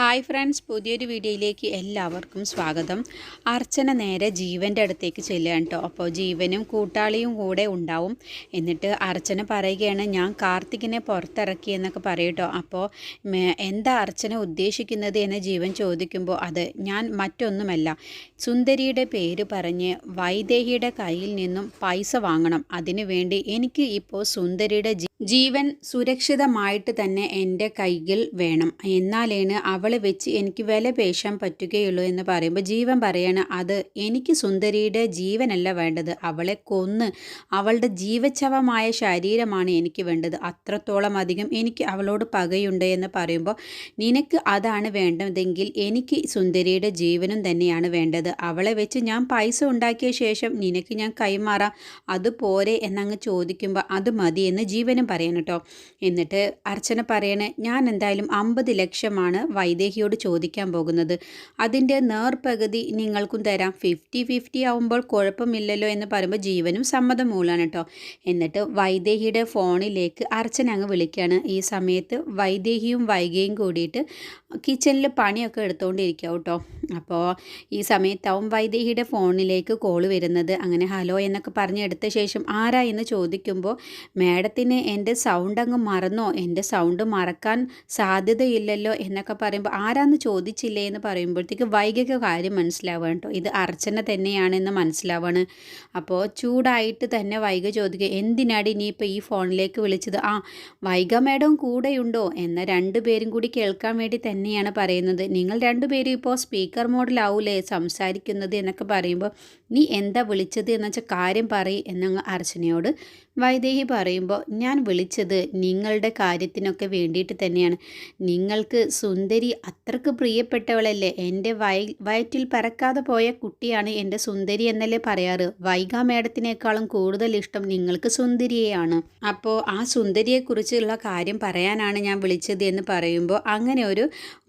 Hi friends പുതിയൊരു വീഡിയോയിലേക്ക് എല്ലാവർക്കും സ്വാഗതം. അർച്ചന നേരെ ജീവന്റെ അടുത്തേക്ക് ചെല്ലുകയാണ് കേട്ടോ അപ്പോൾ ജീവനും കൂട്ടാളിയും കൂടെ ഉണ്ടാവും. എന്നിട്ട് അർച്ചന പറയുകയാണ് ഞാൻ കാർത്തികിനെ പുറത്തിറക്കി എന്നൊക്കെ പറയും അപ്പോൾ എന്താ അർച്ചന ഉദ്ദേശിക്കുന്നത് എന്ന് ജീവൻ ചോദിക്കുമ്പോൾ അത് ഞാൻ മറ്റൊന്നുമല്ല. സുന്ദരിയുടെ പേര് പറഞ്ഞ് വൈദേഹിയുടെ കയ്യിൽ നിന്നും പൈസ വാങ്ങണം. അതിനു വേണ്ടി എനിക്ക് ഇപ്പോൾ സുന്ദരിയുടെ ജീവൻ സുരക്ഷിതമായിട്ട് തന്നെ എന്റെ കയ്യിൽ വേണം. എന്നാലാണ് അവൾ വെച്ച് എനിക്ക് വില പേശാൻ പറ്റുകയുള്ളൂ എന്ന് പറയുമ്പോൾ ജീവൻ പറയാണ് അത് എനിക്ക് സുന്ദരിയുടെ ജീവനല്ല വേണ്ടത്. അവളെ കൊന്ന് അവളുടെ ജീവച്ഛവമായ ശരീരമാണ് എനിക്ക് വേണ്ടത്. അത്രത്തോളം അധികം എനിക്ക് അവളോട് പകയുണ്ട് എന്ന് പറയുമ്പോൾ നിനക്ക് അതാണ് വേണ്ടതെങ്കിൽ എനിക്ക് സുന്ദരിയുടെ ജീവനും തന്നെയാണ് വേണ്ടത്. അവളെ വെച്ച് ഞാൻ പൈസ ഉണ്ടാക്കിയ ശേഷം നിനക്ക് ഞാൻ കൈമാറാം. അത് പോരെ എന്നങ്ങ് ചോദിക്കുമ്പോൾ അത് മതി എന്ന് ജീവനും പറയണം കേട്ടോ. എന്നിട്ട് അർച്ചന പറയണേ ഞാൻ എന്തായാലും അമ്പത് ലക്ഷമാണ് വൈദേഹിയോട് ചോദിക്കാൻ പോകുന്നത്. അതിന്റെ നേർപകുതി നിങ്ങൾക്കും തരാം. ഫിഫ്റ്റി ഫിഫ്റ്റി ആവുമ്പോൾ കുഴപ്പമില്ലല്ലോ എന്ന് പറയുമ്പോൾ ജീവനും സമ്മതം മൂലമാണ് കേട്ടോ. എന്നിട്ട് വൈദേഹിയുടെ ഫോണിലേക്ക് അർച്ചന അങ്ങ് വിളിക്കുകയാണ് ഈ സമയത്ത് വൈദേഹിയും വൈകയും കൂടിയിട്ട് കിച്ചണിൽ പണിയൊക്കെ എടുത്തുകൊണ്ടിരിക്കുക കേട്ടോ. അപ്പോൾ ഈ സമയത്താവും വൈദേഹിയുടെ ഫോണിലേക്ക് കോൾ വരുന്നത്. അങ്ങനെ ഹലോ എന്നൊക്കെ പറഞ്ഞ് എടുത്ത ശേഷം ആരാ എന്ന് ചോദിക്കുമ്പോൾ മാഡത്തിന് എന്റെ സൗണ്ട് അങ്ങ് മറന്നോ? എന്റെ സൗണ്ട് മറക്കാൻ സാധ്യതയില്ലല്ലോ എന്നൊക്കെ പറയുമ്പോൾ ആരാന്ന് ചോദിച്ചില്ലേ എന്ന് പറയുമ്പോഴത്തേക്ക് വൈകിക കാര്യം മനസ്സിലാവുക കേട്ടോ. ഇത് അർച്ചന തന്നെയാണെന്ന് മനസ്സിലാവാണ്. അപ്പോൾ ചൂടായിട്ട് തന്നെ വൈക ചോദിക്കുക എന്തിനാടി ഇനിയിപ്പോൾ ഈ ഫോണിലേക്ക് വിളിച്ചത്? ആ വൈഗ മേഡം കൂടെയുണ്ടോ? എന്ന രണ്ടുപേരും കൂടി കേൾക്കാൻ വേണ്ടി തന്നെയാണ് പറയുന്നത്. നിങ്ങൾ രണ്ടുപേരും ഇപ്പോൾ സ്പീക്കർ മോഡിലാവൂലേ സംസാരിക്കുന്നത് എന്നൊക്കെ പറയുമ്പോൾ നീ എന്താ വിളിച്ചത്? എന്ന് വെച്ചാൽ കാര്യം പറയും എന്നങ്ങ് അർച്ചനയോട് വൈദേഹി പറയുമ്പോൾ ഞാൻ വിളിച്ചത് നിങ്ങളുടെ കാര്യത്തിനൊക്കെ വേണ്ടിയിട്ട് തന്നെയാണ്. നിങ്ങൾക്ക് സുന്ദരി അത്രയ്ക്ക് പ്രിയപ്പെട്ടവളല്ലേ? എന്റെ വയ വയറ്റിൽ പറക്കാതെ പോയ കുട്ടിയാണ് എന്റെ സുന്ദരി എന്നല്ലേ പറയാറ്? വൈഗ മേഡത്തിനേക്കാളും കൂടുതൽ ഇഷ്ടം നിങ്ങൾക്ക് സുന്ദരിയെയാണ്. അപ്പോൾ ആ സുന്ദരിയെക്കുറിച്ചുള്ള കാര്യം പറയാനാണ് ഞാൻ വിളിച്ചത് എന്ന് പറയുമ്പോൾ അങ്ങനെ ഒരു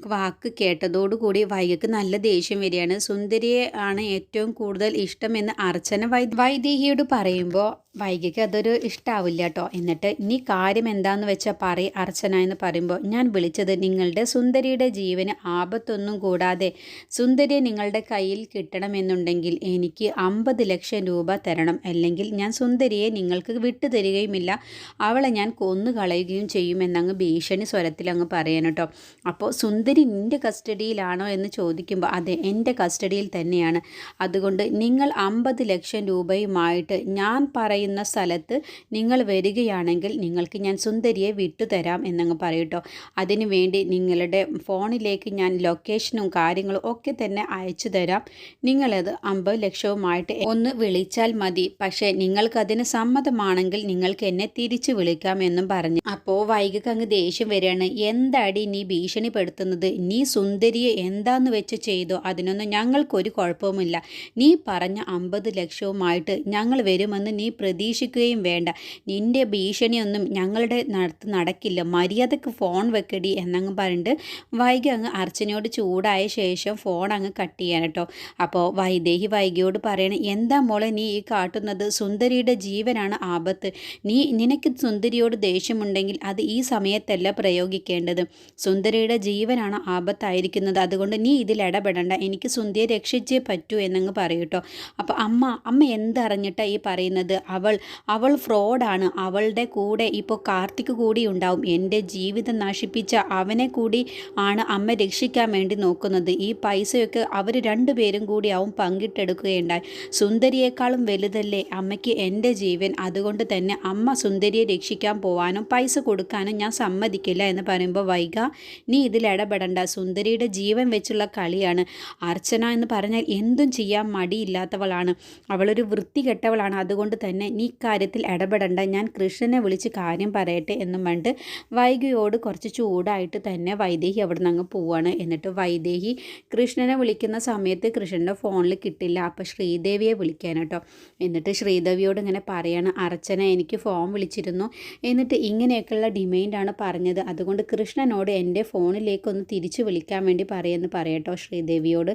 വാക്ക് കേട്ടതോടുകൂടി വൈകക്ക് നല്ല ദേഷ്യം വരികയാണ്. സുന്ദരിയെ ആണ് ഏറ്റവും കൂടുതൽ ഇഷ്ടമെന്ന് അർച്ചന വൈ വൈദേഹിയോട് പറയുമ്പോൾ വൈകിക്ക് അതൊരു ഇഷ്ടാവില്ല കേട്ടോ എന്നിട്ട് ഇനി കാര്യം എന്താന്ന് വെച്ചാൽ പറ അർച്ചന എന്ന് പറയുമ്പോൾ ഞാൻ വിളിച്ചത് നിങ്ങളുടെ സുന്ദരിയുടെ ജീവന് ആപത്തൊന്നും കൂടാതെ സുന്ദരിയെ നിങ്ങളുടെ കയ്യിൽ കിട്ടണമെന്നുണ്ടെങ്കിൽ എനിക്ക് അമ്പത് ലക്ഷം രൂപ തരണം. അല്ലെങ്കിൽ ഞാൻ സുന്ദരിയെ നിങ്ങൾക്ക് വിട്ടുതരികയുമില്ല അവളെ ഞാൻ കൊന്നു കളയുകയും ചെയ്യുമെന്നങ്ങ് ഭീഷണി സ്വരത്തിൽ അങ്ങ് പറയാൻ കേട്ടോ അപ്പോൾ സുന്ദരി നിന്റെ കസ്റ്റഡിയിലാണോ എന്ന് ചോദിക്കുമ്പോൾ അതെ എന്റെ കസ്റ്റഡിയിൽ തന്നെയാണ്. അതുകൊണ്ട് നിങ്ങൾ അമ്പത് ലക്ഷം രൂപയുമായിട്ട് ഞാൻ പറയുന്ന സ്ഥലത്ത് നിങ്ങൾ വരികയാണെങ്കിൽ നിങ്ങൾക്ക് ഞാൻ സുന്ദരിയെ വിട്ടുതരാം എന്നങ്ങ് പറയൂട്ടോ അതിനു വേണ്ടി നിങ്ങളുടെ ഫോണിലേക്ക് ഞാൻ ലൊക്കേഷനും കാര്യങ്ങളും ഒക്കെ തന്നെ അയച്ചു തരാം. നിങ്ങളത് അമ്പത് ലക്ഷവുമായിട്ട് ഒന്ന് വിളിച്ചാൽ മതി. പക്ഷേ നിങ്ങൾക്കതിന് സമ്മതമാണെങ്കിൽ നിങ്ങൾക്ക് എന്നെ തിരിച്ചു വിളിക്കാം എന്നും പറഞ്ഞു. അപ്പോൾ വൈകിക്ക് അങ്ങ് ദേഷ്യം വരികയാണ്. എന്താടി നീ ഭീഷണിപ്പെടുത്തുന്നത്? നീ സുന്ദരിയെ എന്താന്ന് വെച്ച് ചെയ്തോ? അതിനൊന്നും ഞങ്ങൾക്കൊരു കുഴപ്പവുമില്ല. നീ പറഞ്ഞ അമ്പത് ലക്ഷവുമായിട്ട് ഞങ്ങൾ വരുമെന്ന് നീ പ്രതീക്ഷിക്കുകയും വേണ്ട. നിന്റെ ഭീഷണിയൊന്നും ഞങ്ങളുടെ നടത്ത് നടക്കില്ല. മര്യാദയ്ക്ക് ഫോൺ വെക്കടി എന്നങ്ങ് പറഞ്ഞിട്ട് വൈകി അങ്ങ് അർച്ചനയോട് ചൂടായ ശേഷം ഫോൺ അങ്ങ് കട്ട് ചെയ്യാൻ കേട്ടോ. അപ്പോൾ വൈദേഹി വൈകിയോട് പറയണ എന്താ മോളെ നീ ഈ കാട്ടുന്നത്? സുന്ദരിയുടെ ജീവനാണ് ആപത്ത്. നീ നിനക്ക് സുന്ദരിയോട് ദേഷ്യമുണ്ടെങ്കിൽ അത് ഈ സമയത്തല്ല പ്രയോഗിക്കേണ്ടത്. സുന്ദരിയുടെ ജീവനാണ് ആപത്തായിരിക്കുന്നത്. അതുകൊണ്ട് നീ ഇതിൽ ഇടപെടണ്ട. എനിക്ക് സുന്ദരിയെ രക്ഷിച്ചേ പറ്റൂ എന്നങ്ങ് പറയൂട്ടോ അപ്പോൾ അമ്മ അമ്മ എന്തറിഞ്ഞിട്ടാണ് ഈ പറയുന്നത്? അവൾ അവൾ ഫ്രോഡാണ്. അവളുടെ കൂടെ ഇപ്പോൾ കാർത്തിക് കൂടി ഉണ്ടാവും. എന്റെ ജീവിതം നശിപ്പിച്ച അവനെ കൂടി ആണ് അമ്മ രക്ഷിക്കാൻ വേണ്ടി നോക്കുന്നത്. ഈ പൈസയൊക്കെ അവർ രണ്ടുപേരും കൂടി ആവും പങ്കിട്ടെടുക്കുകയുണ്ടായി. സുന്ദരിയേക്കാളും വലുതല്ലേ അമ്മയ്ക്ക് എന്റെ ജീവൻ? അതുകൊണ്ട് തന്നെ അമ്മ സുന്ദരിയെ രക്ഷിക്കാൻ പോവാനും പൈസ കൊടുക്കാനും ഞാൻ സമ്മതിക്കില്ല എന്ന് പറയുമ്പോൾ വൈക നീ ഇതിൽ ഇടപെടണ്ട. സുന്ദരിയുടെ ജീവൻ വെച്ചുള്ള കളിയാണ്. അർച്ചന എന്ന് പറഞ്ഞാൽ എന്തും ചെയ്യാൻ മടിയില്ലാത്തവളാണ്. അവളൊരു വൃത്തികെട്ടവളാണ്. അതുകൊണ്ട് തന്നെ നീ ഇക്കാര്യത്തിൽ ഇടപെടണ്ട. ഞാൻ കൃഷ്ണനെ വിളിച്ച് കാര്യം പറയട്ടെ എന്നും പറഞ്ഞിട്ട് വൈകിയോട് കുറച്ച് ചൂടായിട്ട് തന്നെ വൈദേഹി അവിടെ നിന്ന് അങ്ങ് പോവാണ്. എന്നിട്ട് വൈദേഹി കൃഷ്ണനെ വിളിക്കുന്ന സമയത്ത് കൃഷ്ണന്റെ ഫോണിൽ കിട്ടില്ല. അപ്പോൾ ശ്രീദേവിയെ വിളിക്കാൻ കേട്ടോ. എന്നിട്ട് ശ്രീദേവിയോട് ഇങ്ങനെ പറയാണ് അർച്ചന എനിക്ക് ഫോൺ വിളിച്ചിരുന്നു. എന്നിട്ട് ഇങ്ങനെയൊക്കെയുള്ള ഡിമാൻഡാണ് പറഞ്ഞത്. അതുകൊണ്ട് കൃഷ്ണനോട് എന്റെ ഫോണിലേക്ക് ഒന്ന് തിരിച്ചു വിളിക്കാൻ വേണ്ടി പറയുമെന്ന് പറയട്ടോ ശ്രീദേവിയോട്.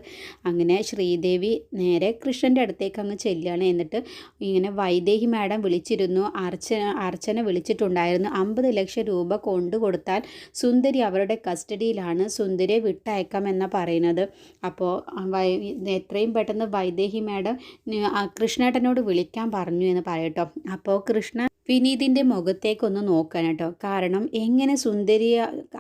അങ്ങനെ ശ്രീദേവി നേരെ കൃഷ്ണന്റെ അടുത്തേക്ക് അങ്ങ് ചെല്ലുകയാണ്. എന്നിട്ട് ഇങ്ങനെ വൈദേഹി മാഡം വിളിച്ചിരുന്നു. അർച്ചന അർച്ചന വിളിച്ചിട്ടുണ്ടായിരുന്നു. അമ്പത് ലക്ഷം രൂപ കൊണ്ടു കൊടുത്താൽ സുന്ദരി അവരുടെ കസ്റ്റഡിയിലാണ് സുന്ദരിയെ വിട്ടയക്കാമെന്ന പറയുന്നത്. അപ്പോൾ എത്രയും പെട്ടെന്ന് വൈദേഹി മാഡം കൃഷ്ണേട്ടനോട് വിളിക്കാൻ പറഞ്ഞു എന്ന് പറയട്ടോ അപ്പോൾ കൃഷ്ണ വിനീതിന്റെ മുഖത്തേക്കൊന്ന് നോക്കാൻ കേട്ടോ കാരണം എങ്ങനെ സുന്ദരി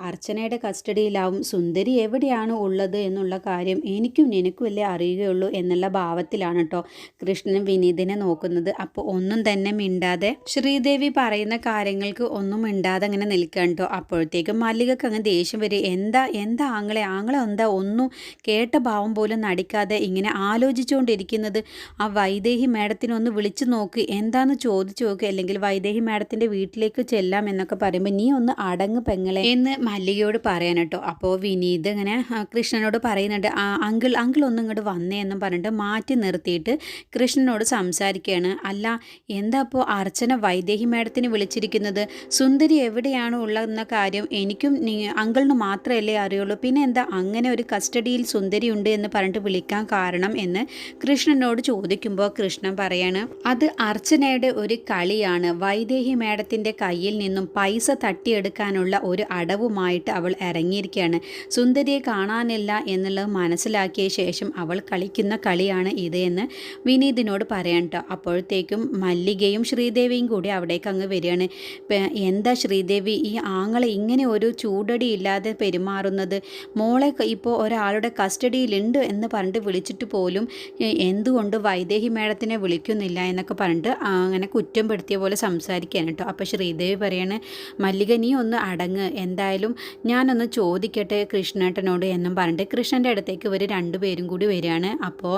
അർച്ചനയുടെ കസ്റ്റഡിയിലാവും സുന്ദരി എവിടെയാണ് ഉള്ളത് എന്നുള്ള കാര്യം എനിക്കും നിനക്കും അല്ലേ അറിയുകയുള്ളൂ എന്നുള്ള ഭാവത്തിലാണ് കേട്ടോ കൃഷ്ണൻ വിനീതിനെ നോക്കുന്നത്. അപ്പോൾ ഒന്നും തന്നെ മിണ്ടാതെ ശ്രീദേവി പറയുന്ന കാര്യങ്ങൾക്ക് ഒന്നും മിണ്ടാതെ അങ്ങനെ നിൽക്കാൻ കേട്ടോ അപ്പോഴത്തേക്കും മല്ലികക്ക് അങ്ങ് ദേഷ്യം വരും എന്താ എന്താ ആങ്ങളെ? ആങ്ങളെ എന്താ ഒന്നും കേട്ട ഭാവം പോലും നടിക്കാതെ ഇങ്ങനെ ആലോചിച്ചുകൊണ്ടിരിക്കുന്നത്? ആ വൈദേഹി മേഡത്തിനൊന്ന് വിളിച്ചു നോക്ക്. എന്താന്ന് ചോദിച്ചു നോക്ക്. അല്ലെങ്കിൽ വൈദേഹി മേഡത്തിന്റെ വീട്ടിലേക്ക് ചെല്ലാം എന്നൊക്കെ പറയുമ്പോൾ നീ ഒന്ന് അടങ്ങ് പെങ്ങളെ എന്ന് മല്ലികയോട് പറയാൻ കേട്ടോ അപ്പോൾ വിനീത് ഇങ്ങനെ കൃഷ്ണനോട് പറയുന്നുണ്ട് ആ അങ്കിൾ അങ്കിൾ ഒന്ന് ഇങ്ങോട്ട് വന്നേ എന്നും പറഞ്ഞിട്ട് മാറ്റി നിർത്തിയിട്ട് കൃഷ്ണനോട് സംസാരിക്കുകയാണ്. അല്ല എന്താ അപ്പോൾ അർച്ചന വൈദേഹി മാഡത്തിന് വിളിച്ചിരിക്കുന്നത്? സുന്ദരി എവിടെയാണ് ഉള്ളതെന്ന കാര്യം എനിക്കും അങ്കിളിന് മാത്രമല്ലേ അറിയുള്ളൂ. പിന്നെ എന്താ അങ്ങനെ ഒരു കസ്റ്റഡിയിൽ സുന്ദരി ഉണ്ട് എന്ന് പറഞ്ഞിട്ട് വിളിക്കാൻ കാരണം എന്ന് കൃഷ്ണനോട് ചോദിക്കുമ്പോൾ കൃഷ്ണൻ പറയാണ് അത് അർച്ചനയുടെ ഒരു കളിയാണ്. വൈദേഹി മാഡത്തിന്റെ കയ്യിൽ നിന്നും പൈസ തട്ടിയെടുക്കാനുള്ള ഒരു അടവുമായിട്ട് അവൾ ഇറങ്ങിയിരിക്കുകയാണ്. സുന്ദരിയെ കാണാനില്ല എന്നുള്ളത് മനസ്സിലാക്കിയ ശേഷം അവൾ കളിക്കുന്ന കളിയാണ് ഇത് എന്ന് വിനീതിനോട് പറയാൻ കേട്ടോ അപ്പോഴത്തേക്കും മല്ലികയും ശ്രീദേവിയും കൂടി അവിടേക്ക് അങ്ങ് വരികയാണ്. എന്താ ശ്രീദേവി ഈ ആങ്ങളെ ഇങ്ങനെ ഒരു ചൂടടി ഇല്ലാതെ പെരുമാറുന്നത്? മോളെ ഇപ്പോൾ ഒരാളുടെ കസ്റ്റഡിയിലുണ്ട് എന്ന് പറഞ്ഞിട്ട് വിളിച്ചിട്ട് പോലും എന്തുകൊണ്ട് വൈദേഹി മേഡത്തിനെ വിളിക്കുന്നില്ല എന്നൊക്കെ പറഞ്ഞിട്ട് അങ്ങനെ കുറ്റം പെടുത്തിയ പോലെ സംസാരിക്കും സംസാരിക്കാൻ കേട്ടോ. അപ്പോൾ ശ്രീദേവി പറയാണ് മല്ലിക നീ ഒന്ന് അടങ്ങ്. എന്തായാലും ഞാനൊന്ന് ചോദിക്കട്ടെ കൃഷ്ണേട്ടനോട് എന്നും പറഞ്ഞിട്ട് കൃഷ്ണന്റെ അടുത്തേക്ക് ഇവർ രണ്ടുപേരും കൂടി വരികയാണ്. അപ്പോൾ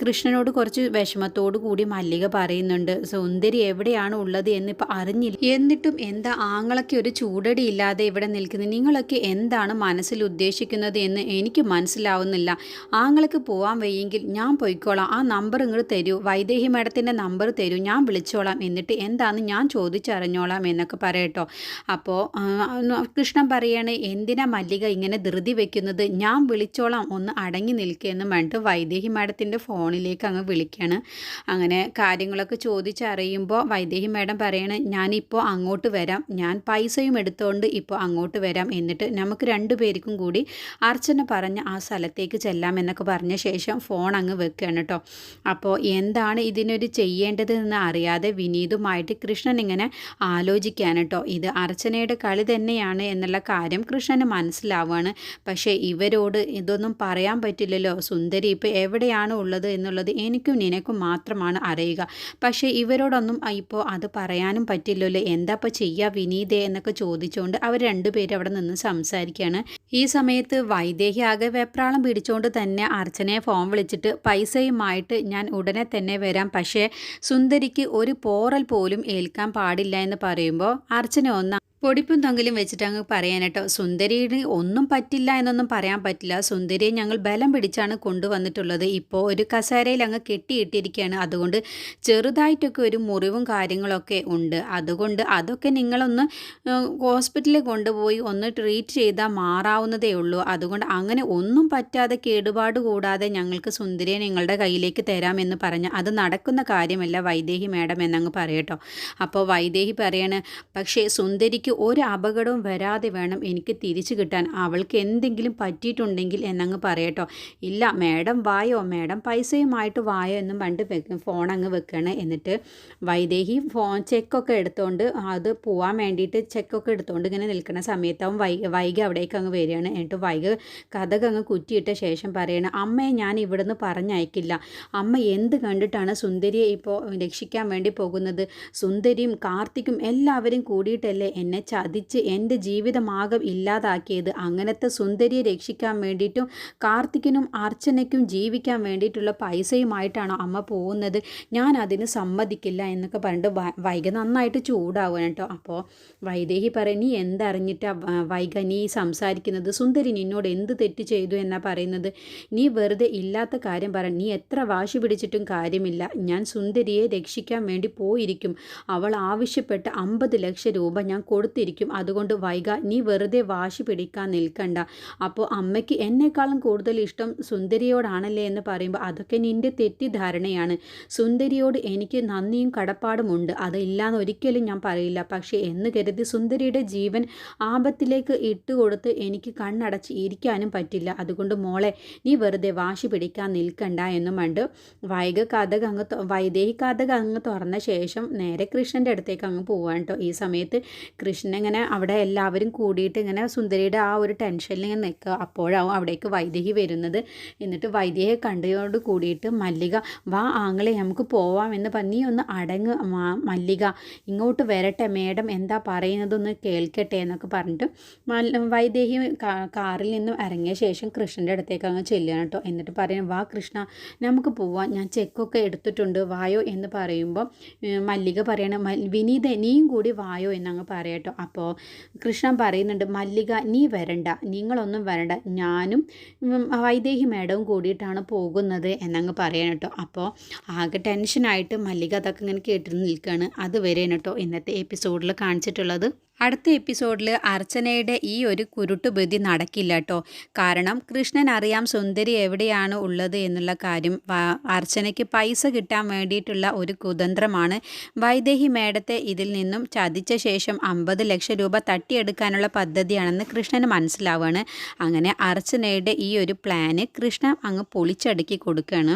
കൃഷ്ണനോട് കുറച്ച് വിഷമത്തോടു കൂടി മല്ലിക പറയുന്നുണ്ട് സുന്ദരി എവിടെയാണ് ഉള്ളത് എന്നിപ്പോൾ അറിഞ്ഞില്ല. എന്നിട്ടും എന്താ ആങ്ങളൊക്കെ ഒരു ചൂടടി ഇല്ലാതെ ഇവിടെ നിൽക്കുന്നത്? നിങ്ങളൊക്കെ എന്താണ് മനസ്സിൽ ഉദ്ദേശിക്കുന്നത് എന്ന് എനിക്ക് മനസ്സിലാവുന്നില്ല. ആങ്ങൾക്ക് പോകാൻ വയ്യെങ്കിൽ ഞാൻ പോയിക്കോളാം. ആ നമ്പർ ഇങ്ങോട്ട് തരൂ. വൈദേഹി മേഡത്തിന്റെ നമ്പർ തരൂ. ഞാൻ വിളിച്ചോളാം. എന്നിട്ട് എന്താന്ന് ഞാൻ ചോദിച്ചറിഞ്ഞോളാം എന്നൊക്കെ പറയട്ടോ അപ്പോ കൃഷ്ണൻ പറയാണ് എന്തിനാ മല്ലിക ഇങ്ങനെ ധൃതി വെക്കുന്നത്? ഞാൻ വിളിച്ചോളാം. ഒന്ന് അടങ്ങി നിൽക്കുക എന്ന് പറഞ്ഞിട്ട് വൈദേഹി മാഡത്തിന്റെ ഫോണിലേക്ക് അങ്ങ് വിളിക്കുകയാണ് അങ്ങനെ കാര്യങ്ങളൊക്കെ ചോദിച്ചറിയുമ്പോൾ വൈദേഹി മാഡം പറയണേ ഞാനിപ്പോൾ അങ്ങോട്ട് വരാം. ഞാൻ പൈസയും എടുത്തുകൊണ്ട് ഇപ്പോൾ അങ്ങോട്ട് വരാം. എന്നിട്ട് നമുക്ക് രണ്ടു പേർക്കും കൂടി അർച്ചന പറഞ്ഞ ആ സ്ഥലത്തേക്ക് ചെല്ലാം എന്നൊക്കെ പറഞ്ഞ ശേഷം ഫോൺ അങ്ങ് വെക്കുകയാണ് കേട്ടോ അപ്പോൾ എന്താണ് ഇതിനൊരു ചെയ്യേണ്ടത് എന്ന് അറിയാതെ വിനീതുമായിട്ട് കൃഷ്ണൻ ഇങ്ങനെ ആലോചിക്കാൻ കേട്ടോ ഇത് അർച്ചനയുടെ കളി തന്നെയാണ് എന്നുള്ള കാര്യം കൃഷ്ണന് മനസ്സിലാവുകയാണ് പക്ഷേ ഇവരോട് ഇതൊന്നും പറയാൻ പറ്റില്ലല്ലോ. സുന്ദരി ഇപ്പോൾ എവിടെയാണ് ഉള്ളത് എന്നുള്ളത് എനിക്കും നിനക്കും മാത്രമാണ് അറിയുക. പക്ഷേ ഇവരോടൊന്നും ഇപ്പോൾ അത് പറയാനും പറ്റില്ലല്ലോ. എന്താ ഇപ്പോൾ ചെയ്യുക വിനീതേ? എന്നൊക്കെ ചോദിച്ചുകൊണ്ട് അവർ രണ്ടുപേരും അവിടെ നിന്ന് സംസാരിക്കുകയാണ് ഈ സമയത്ത് വൈദേഹി ആകെ വെപ്രാളം പിടിച്ചുകൊണ്ട് തന്നെ അർച്ചനയെ ഫോൺ വിളിച്ചിട്ട് പൈസയുമായിട്ട് ഞാൻ ഉടനെ തന്നെ വരാം. പക്ഷേ സുന്ദരിക്ക് ഒരു പോറൽ പോലും ഏൽക്കാൻ പാടില്ല എന്ന് പറയുമ്പോൾ അർച്ചന ഒന്നാം പൊടിപ്പും തൊങ്കലും വെച്ചിട്ട് അങ്ങ് പറയാൻ കേട്ടോ സുന്ദരിയുടെ ഒന്നും പറ്റില്ല എന്നൊന്നും പറയാൻ പറ്റില്ല. സുന്ദരിയെ ഞങ്ങൾ ബലം പിടിച്ചാണ് കൊണ്ടുവന്നിട്ടുള്ളത്. ഇപ്പോൾ ഒരു കസേരയിൽ അങ്ങ് കെട്ടിയിട്ടിരിക്കുകയാണ്. അതുകൊണ്ട് ചെറുതായിട്ടൊക്കെ ഒരു മുറിവും കാര്യങ്ങളൊക്കെ ഉണ്ട്. അതുകൊണ്ട് അതൊക്കെ നിങ്ങളൊന്ന് ഹോസ്പിറ്റലിൽ കൊണ്ടുപോയി ഒന്ന് ട്രീറ്റ് ചെയ്താൽ മാറാവുന്നതേ ഉള്ളൂ. അതുകൊണ്ട് അങ്ങനെ ഒന്നും പറ്റാതെ കേടുപാട് കൂടാതെ ഞങ്ങൾക്ക് സുന്ദരിയെ നിങ്ങളുടെ കയ്യിലേക്ക് തരാമെന്ന് പറഞ്ഞ് അത് നടക്കുന്ന കാര്യമല്ല വൈദേഹി മാഡം എന്നങ്ങ് പറയട്ടോ. അപ്പോൾ വൈദേഹി പറയാണ് പക്ഷേ സുന്ദരിക്ക് ഒരു അപകടവും വരാതെ വേണം എനിക്ക് തിരിച്ചു കിട്ടാൻ. അവൾക്ക് എന്തെങ്കിലും പറ്റിയിട്ടുണ്ടെങ്കിൽ എന്നങ്ങ് പറയട്ടോ. ഇല്ല മാഡം വായോ? മാഡം പൈസയുമായിട്ട് വായോ എന്നും പണ്ട് ഫോൺ അങ്ങ് വെക്കണം. എന്നിട്ട് വൈദേഹി ഫോൺ ചെക്കൊക്കെ എടുത്തുകൊണ്ട് അത് പോവാൻ വേണ്ടിയിട്ട് ചെക്കൊക്കെ എടുത്തുകൊണ്ട് ഇങ്ങനെ നിൽക്കുന്ന സമയത്താവും വൈ വൈകി അവിടേക്ക് അങ്ങ് വരികയാണ്. എന്നിട്ട് വൈകി കഥക അങ്ങ് കുറ്റിയിട്ട ശേഷം പറയണം അമ്മയെ ഞാൻ ഇവിടുന്ന് പറഞ്ഞയക്കില്ല. അമ്മ എന്ത് കണ്ടിട്ടാണ് സുന്ദരിയെ ഇപ്പോൾ രക്ഷിക്കാൻ വേണ്ടി പോകുന്നത്? സുന്ദരിയും കാർത്തിക്കും എല്ലാവരും കൂടിയിട്ടല്ലേ എന്നെ ചതിച്ച് എന്റെ ജീവിതമാകം ഇല്ലാതാക്കിയത്. അങ്ങനത്തെ സുന്ദരിയെ രക്ഷിക്കാൻ വേണ്ടിയിട്ടും കാർത്തിക്കിനും അർച്ചനയ്ക്കും ജീവിക്കാൻ വേണ്ടിയിട്ടുള്ള പൈസയുമായിട്ടാണോ അമ്മ പോകുന്നത്. ഞാൻ അതിന് സമ്മതിക്കില്ല എന്നൊക്കെ പറഞ്ഞിട്ട് വൈക നന്നായിട്ട് ചൂടാവുക കേട്ടോ. അപ്പോൾ വൈദേഹി പറയും നീ എന്തറിഞ്ഞിട്ടാ വൈക നീ സംസാരിക്കുന്നത്? സുന്ദരി നിന്നോട് എന്ത് തെറ്റ് ചെയ്തു എന്നാ പറയുന്നത്? നീ വെറുതെ ഇല്ലാത്ത കാര്യം പറ. നീ എത്ര വാശി പിടിച്ചിട്ടും കാര്യമില്ല. ഞാൻ സുന്ദരിയെ രക്ഷിക്കാൻ വേണ്ടി പോയിരിക്കും. അവൾ ആവശ്യപ്പെട്ട അമ്പത് ലക്ഷം രൂപ ഞാൻ കൊടുത്തു കൊടുത്തിരിക്കും അതുകൊണ്ട് വൈക നീ വെറുതെ വാശി പിടിക്കാൻ നിൽക്കണ്ട. അപ്പോൾ അമ്മയ്ക്ക് എന്നെക്കാളും കൂടുതൽ ഇഷ്ടം സുന്ദരിയോടാണല്ലേ എന്ന് പറയുമ്പോൾ അതൊക്കെ നിന്റെ തെറ്റിദ്ധാരണയാണ്. സുന്ദരിയോട് എനിക്ക് നന്ദിയും കടപ്പാടുമുണ്ട് അതില്ലാന്ന് ഒരിക്കലും ഞാൻ പറയില്ല. പക്ഷേ എന്ന് കരുതി സുന്ദരിയുടെ ജീവൻ ആപത്തിലേക്ക് ഇട്ടുകൊടുത്ത് എനിക്ക് കണ്ണടച്ച് ഇരിക്കാനും പറ്റില്ല. അതുകൊണ്ട് മോളെ നീ വെറുതെ വാശി പിടിക്കാൻ നിൽക്കണ്ട എന്നും കണ്ട് വൈക കഥക അങ്ങ് വൈദേഹി കഥക അങ്ങ് തുറന്ന ശേഷം നേരെ കൃഷ്ണന്റെ അടുത്തേക്ക് അങ്ങ് പോവാൻ കേട്ടോ ഈ സമയത്ത് കൃഷ്ണൻ ഇങ്ങനെ അവിടെ എല്ലാവരും കൂടിയിട്ട് ഇങ്ങനെ സുന്ദരിയുടെ ആ ഒരു ടെൻഷനിൽ ഇങ്ങനെ നിൽക്കുക. അപ്പോഴാവും അവിടേക്ക് വൈദേഹി വരുന്നത്. എന്നിട്ട് വൈദേഹിയെ കണ്ടതോട് കൂടിയിട്ട് മല്ലിക വാ ആങ്ങളെ നമുക്ക് പോവാം എന്ന് പറഞ്ഞ് ഒന്ന് അടങ്ങ് മല്ലിക ഇങ്ങോട്ട് വരട്ടെ മേഡം എന്താ പറയുന്നതൊന്ന് കേൾക്കട്ടെ എന്നൊക്കെ പറഞ്ഞിട്ട് വൈദേഹി കാറിൽ നിന്നും ഇറങ്ങിയ ശേഷം കൃഷ്ണന്റെ അടുത്തേക്ക് അങ്ങ് ചെല്ലുകയാണ് കേട്ടോ. എന്നിട്ട് പറയും വാ കൃഷ്ണ നമുക്ക് പോവാം. ഞാൻ ചെക്കൊക്കെ എടുത്തിട്ടുണ്ട്. വായോ എന്ന് പറയുമ്പോൾ മല്ലിക പറയണം വിനീത നീയും കൂടി വായോ എന്നങ്ങ് പറയട്ടോ അപ്പോൾ കൃഷ്ണൻ പറയുന്നുണ്ട് മല്ലിക നീ വരണ്ട. നിങ്ങളൊന്നും വരണ്ട. ഞാനും വൈദേഹി മേഡവും കൂടിയിട്ടാണ് പോകുന്നത് എന്നങ്ങ് പറയണം കേട്ടോ. അപ്പോൾ ആകെ ടെൻഷനായിട്ട് മല്ലിക അതൊക്കെ ഇങ്ങനെ കേട്ടിരുന്ന് നിൽക്കുകയാണ് അത് വരെയാണ് കേട്ടോ ഇന്നത്തെ എപ്പിസോഡിൽ കാണിച്ചിട്ടുള്ളത്. അടുത്ത എപ്പിസോഡിൽ അർച്ചനയുടെ ഈ ഒരു കുരുട്ടുബുദ്ധി നടക്കില്ല കേട്ടോ കാരണം കൃഷ്ണൻ അറിയാം സുന്ദരി എവിടെയാണ് ഉള്ളത് എന്നുള്ള കാര്യം. അർച്ചനയ്ക്ക് പൈസ കിട്ടാൻ വേണ്ടിയിട്ടുള്ള ഒരു കുതന്ത്രമാണ്. വൈദേഹി മേഡത്തെ ഇതിൽ നിന്നും ചതിച്ച ശേഷം അമ്പത് ലക്ഷം രൂപ തട്ടിയെടുക്കാനുള്ള പദ്ധതിയാണെന്ന് കൃഷ്ണന് മനസ്സിലാവുകയാണ് അങ്ങനെ അർച്ചനയുടെ ഈ ഒരു പ്ലാന് കൃഷ്ണൻ അങ്ങ് പൊളിച്ചടുക്കി കൊടുക്കുകയാണ്